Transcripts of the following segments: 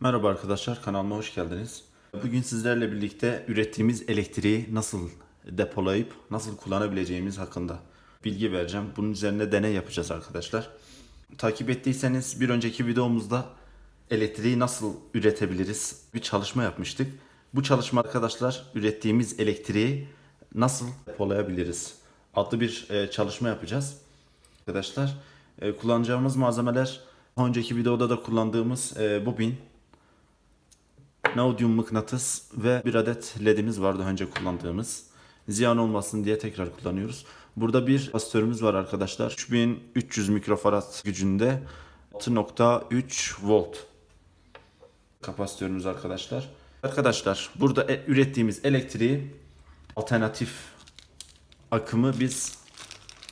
Merhaba arkadaşlar, kanalıma hoş geldiniz. Bugün sizlerle birlikte ürettiğimiz elektriği nasıl depolayıp nasıl kullanabileceğimiz hakkında bilgi vereceğim. Bunun üzerine deney yapacağız arkadaşlar. Takip ettiyseniz bir önceki videomuzda elektriği nasıl üretebiliriz bir çalışma yapmıştık. Bu çalışma arkadaşlar ürettiğimiz elektriği nasıl depolayabiliriz adlı bir e, çalışma yapacağız. Arkadaşlar e, kullanacağımız malzemeler önceki videoda da kullandığımız e, bobin, neodyum mıknatıs ve bir adet ledimiz vardı önce kullandığımız. Ziyan olmasın diye tekrar kullanıyoruz. Burada bir kapasitörümüz var arkadaşlar. 3300 mikrofarad gücünde 6.3 volt kapasitörümüz arkadaşlar. Arkadaşlar burada e- ürettiğimiz elektriği alternatif akımı biz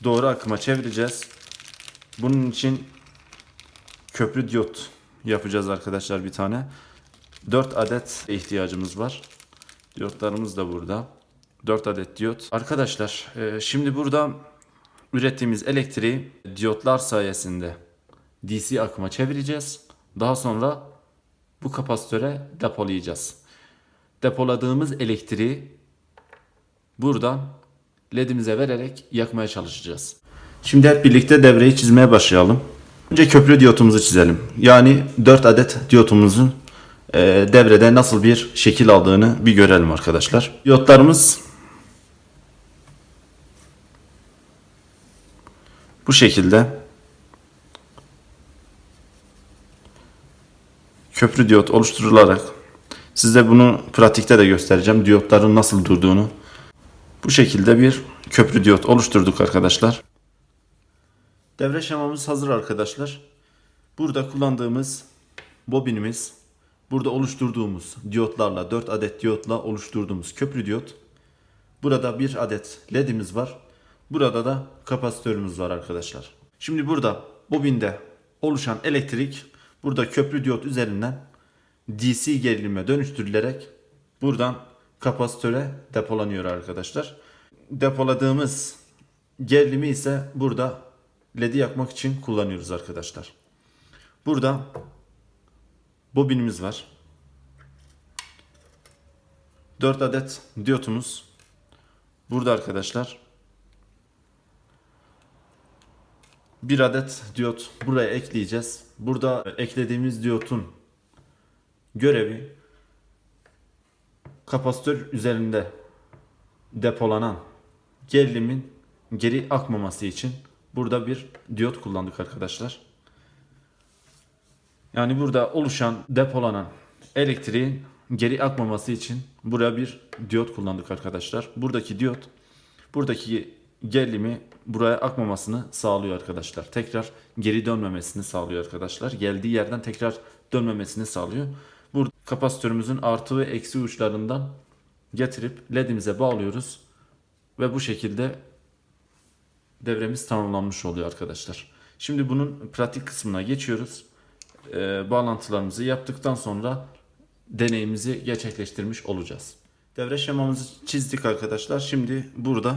doğru akıma çevireceğiz. Bunun için köprü diyot yapacağız arkadaşlar bir tane. 4 adet ihtiyacımız var. Diyotlarımız da burada. 4 adet diyot. Arkadaşlar e, şimdi burada ürettiğimiz elektriği diyotlar sayesinde DC akıma çevireceğiz. Daha sonra bu kapasitöre depolayacağız. Depoladığımız elektriği buradan ledimize vererek yakmaya çalışacağız. Şimdi hep birlikte devreyi çizmeye başlayalım. Önce köprü diyotumuzu çizelim. Yani 4 adet diyotumuzun devrede nasıl bir şekil aldığını bir görelim arkadaşlar. Diyotlarımız bu şekilde köprü diyot oluşturularak size bunu pratikte de göstereceğim. Diyotların nasıl durduğunu. Bu şekilde bir köprü diyot oluşturduk arkadaşlar. Devre şemamız hazır arkadaşlar. Burada kullandığımız bobinimiz, burada oluşturduğumuz diyotlarla 4 adet diyotla oluşturduğumuz köprü diyot. Burada bir adet ledimiz var. Burada da kapasitörümüz var arkadaşlar. Şimdi burada bobinde oluşan elektrik burada köprü diyot üzerinden DC gerilime dönüştürülerek buradan kapasitöre depolanıyor arkadaşlar. Depoladığımız gerilimi ise burada LED'i yakmak için kullanıyoruz arkadaşlar. Burada bobinimiz var. 4 adet diyotumuz burada arkadaşlar. Bir adet diyot buraya ekleyeceğiz. Burada eklediğimiz diyotun görevi kapasitör üzerinde depolanan gerilimin geri akmaması için burada bir diyot kullandık arkadaşlar. Yani burada oluşan depolanan elektriğin geri akmaması için buraya bir diyot kullandık arkadaşlar. Buradaki diyot buradaki gerilimi buraya akmamasını sağlıyor arkadaşlar. Tekrar geri dönmemesini sağlıyor arkadaşlar. Geldiği yerden tekrar dönmemesini sağlıyor. Burada kapasitörümüzün artı ve eksi uçlarından getirip ledimize bağlıyoruz. Ve bu şekilde devremiz tamamlanmış oluyor arkadaşlar. Şimdi bunun pratik kısmına geçiyoruz. Ee, bağlantılarımızı yaptıktan sonra deneyimizi gerçekleştirmiş olacağız. Devre şemamızı çizdik arkadaşlar. Şimdi burada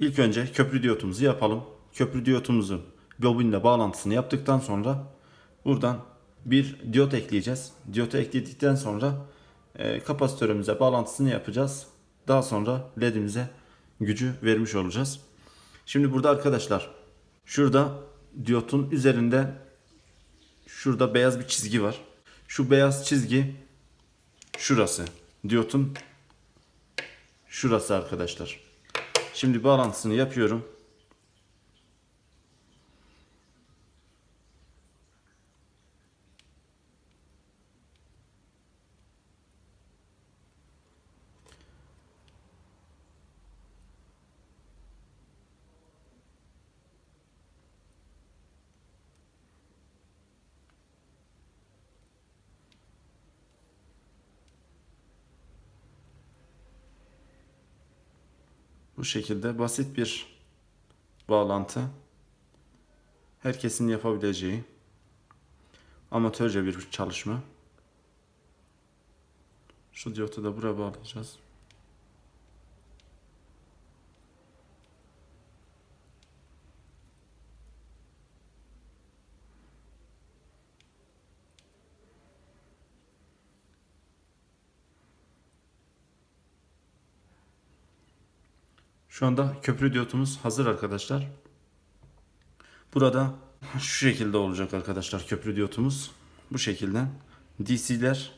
ilk önce köprü diyotumuzu yapalım. Köprü diyotumuzun bobinle bağlantısını yaptıktan sonra buradan bir diyot ekleyeceğiz. Diyotu ekledikten sonra e, kapasitörümüze bağlantısını yapacağız. Daha sonra ledimize gücü vermiş olacağız. Şimdi burada arkadaşlar şurada diyotun üzerinde şurada beyaz bir çizgi var. Şu beyaz çizgi şurası. Diyotun şurası arkadaşlar. Şimdi bağlantısını yapıyorum. Bu şekilde basit bir bağlantı. Herkesin yapabileceği amatörce bir çalışma. Şu diyotu da buraya bağlayacağız. Şu anda köprü diyotumuz hazır arkadaşlar. Burada şu şekilde olacak arkadaşlar köprü diyotumuz. Bu şekilde. DC'ler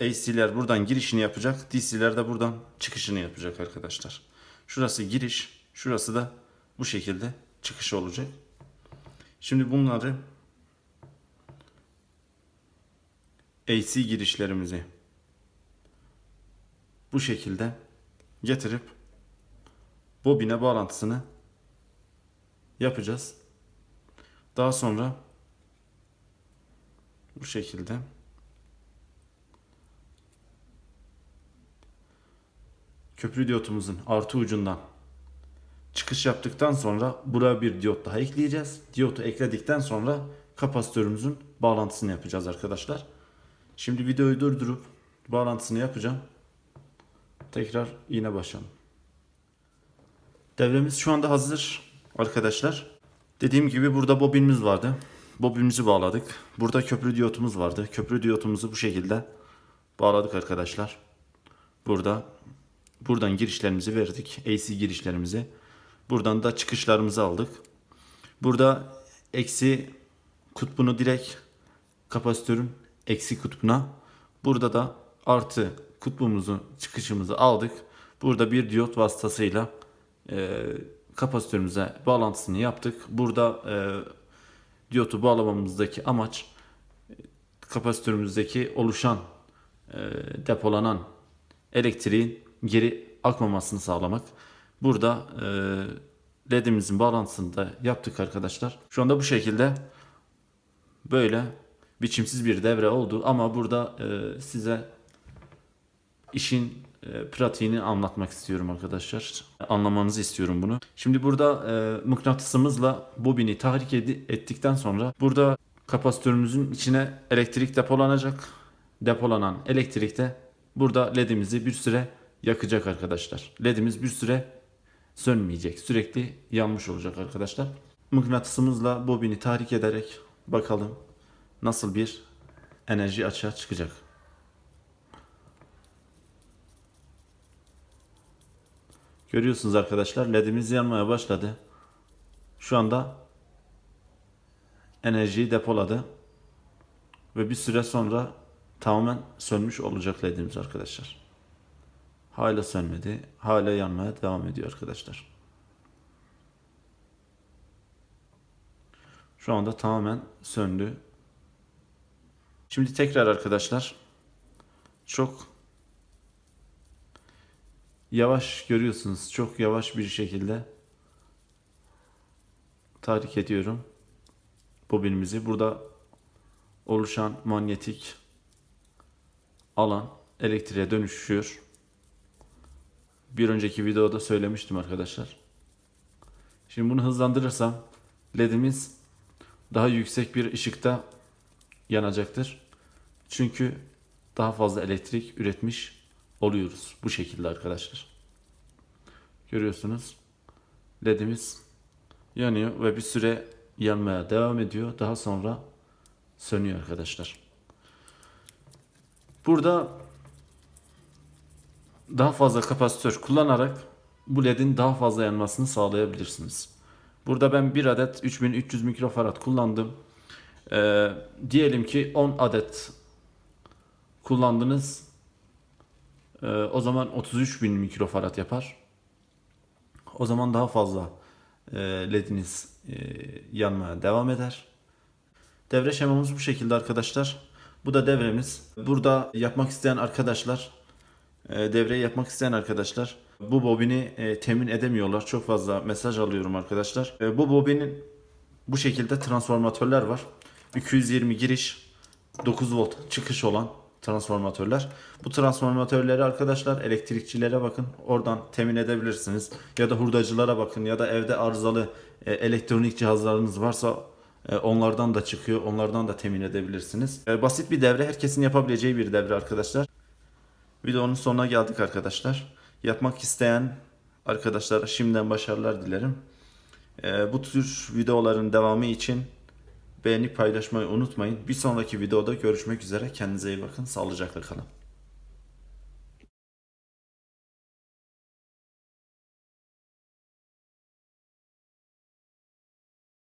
AC'ler buradan girişini yapacak. DC'ler de buradan çıkışını yapacak arkadaşlar. Şurası giriş. Şurası da bu şekilde çıkış olacak. Şimdi bunları AC girişlerimizi bu şekilde getirip bobine bağlantısını yapacağız. Daha sonra bu şekilde köprü diyotumuzun artı ucundan çıkış yaptıktan sonra buraya bir diyot daha ekleyeceğiz. Diyotu ekledikten sonra kapasitörümüzün bağlantısını yapacağız arkadaşlar. Şimdi videoyu durdurup bağlantısını yapacağım. Tekrar yine başlayalım. Devremiz şu anda hazır arkadaşlar. Dediğim gibi burada bobinimiz vardı. Bobinimizi bağladık. Burada köprü diyotumuz vardı. Köprü diyotumuzu bu şekilde bağladık arkadaşlar. Burada buradan girişlerimizi verdik. AC girişlerimizi. Buradan da çıkışlarımızı aldık. Burada eksi kutbunu direkt kapasitörün eksi kutbuna. Burada da artı kutbumuzu çıkışımızı aldık. Burada bir diyot vasıtasıyla e, kapasitörümüze bağlantısını yaptık. Burada e, diyotu bağlamamızdaki amaç kapasitörümüzdeki oluşan e, depolanan elektriğin geri akmamasını sağlamak. Burada e, ledimizin bağlantısını da yaptık arkadaşlar. Şu anda bu şekilde böyle biçimsiz bir devre oldu ama burada e, size işin pratiğini anlatmak istiyorum arkadaşlar. Anlamanızı istiyorum bunu. Şimdi burada e, mıknatısımızla bobini tahrik ettikten sonra burada kapasitörümüzün içine elektrik depolanacak. Depolanan elektrik de burada ledimizi bir süre yakacak arkadaşlar. Ledimiz bir süre sönmeyecek. Sürekli yanmış olacak arkadaşlar. Mıknatısımızla bobini tahrik ederek bakalım nasıl bir enerji açığa çıkacak. Görüyorsunuz arkadaşlar ledimiz yanmaya başladı. Şu anda enerjiyi depoladı. Ve bir süre sonra tamamen sönmüş olacak ledimiz arkadaşlar. Hala sönmedi. Hala yanmaya devam ediyor arkadaşlar. Şu anda tamamen söndü. Şimdi tekrar arkadaşlar çok yavaş görüyorsunuz. Çok yavaş bir şekilde tahrik ediyorum bobinimizi. Burada oluşan manyetik alan elektriğe dönüşüyor. Bir önceki videoda söylemiştim arkadaşlar. Şimdi bunu hızlandırırsam ledimiz daha yüksek bir ışıkta yanacaktır. Çünkü daha fazla elektrik üretmiş oluyoruz bu şekilde arkadaşlar. Görüyorsunuz ledimiz yanıyor ve bir süre yanmaya devam ediyor. Daha sonra sönüyor arkadaşlar. Burada daha fazla kapasitör kullanarak bu ledin daha fazla yanmasını sağlayabilirsiniz. Burada ben bir adet 3300 mikrofarad kullandım. Ee, diyelim ki 10 adet kullandınız. Ee, o zaman 33.000 mikrofarad yapar. O zaman daha fazla e, lediniz e, yanmaya devam eder. Devre şemamız bu şekilde arkadaşlar. Bu da devremiz. Burada yapmak isteyen arkadaşlar, e, devreyi yapmak isteyen arkadaşlar bu bobini e, temin edemiyorlar. Çok fazla mesaj alıyorum arkadaşlar. E, bu bobinin bu şekilde transformatörler var. 220 giriş, 9 volt çıkış olan transformatörler. Bu transformatörleri arkadaşlar elektrikçilere bakın. Oradan temin edebilirsiniz. Ya da hurdacılara bakın ya da evde arızalı e, elektronik cihazlarınız varsa e, onlardan da çıkıyor. Onlardan da temin edebilirsiniz. E, basit bir devre. Herkesin yapabileceği bir devre arkadaşlar. Videonun sonuna geldik arkadaşlar. Yapmak isteyen arkadaşlara şimdiden başarılar dilerim. E, bu tür videoların devamı için beğenip paylaşmayı unutmayın. Bir sonraki videoda görüşmek üzere. Kendinize iyi bakın. Sağlıcakla kalın.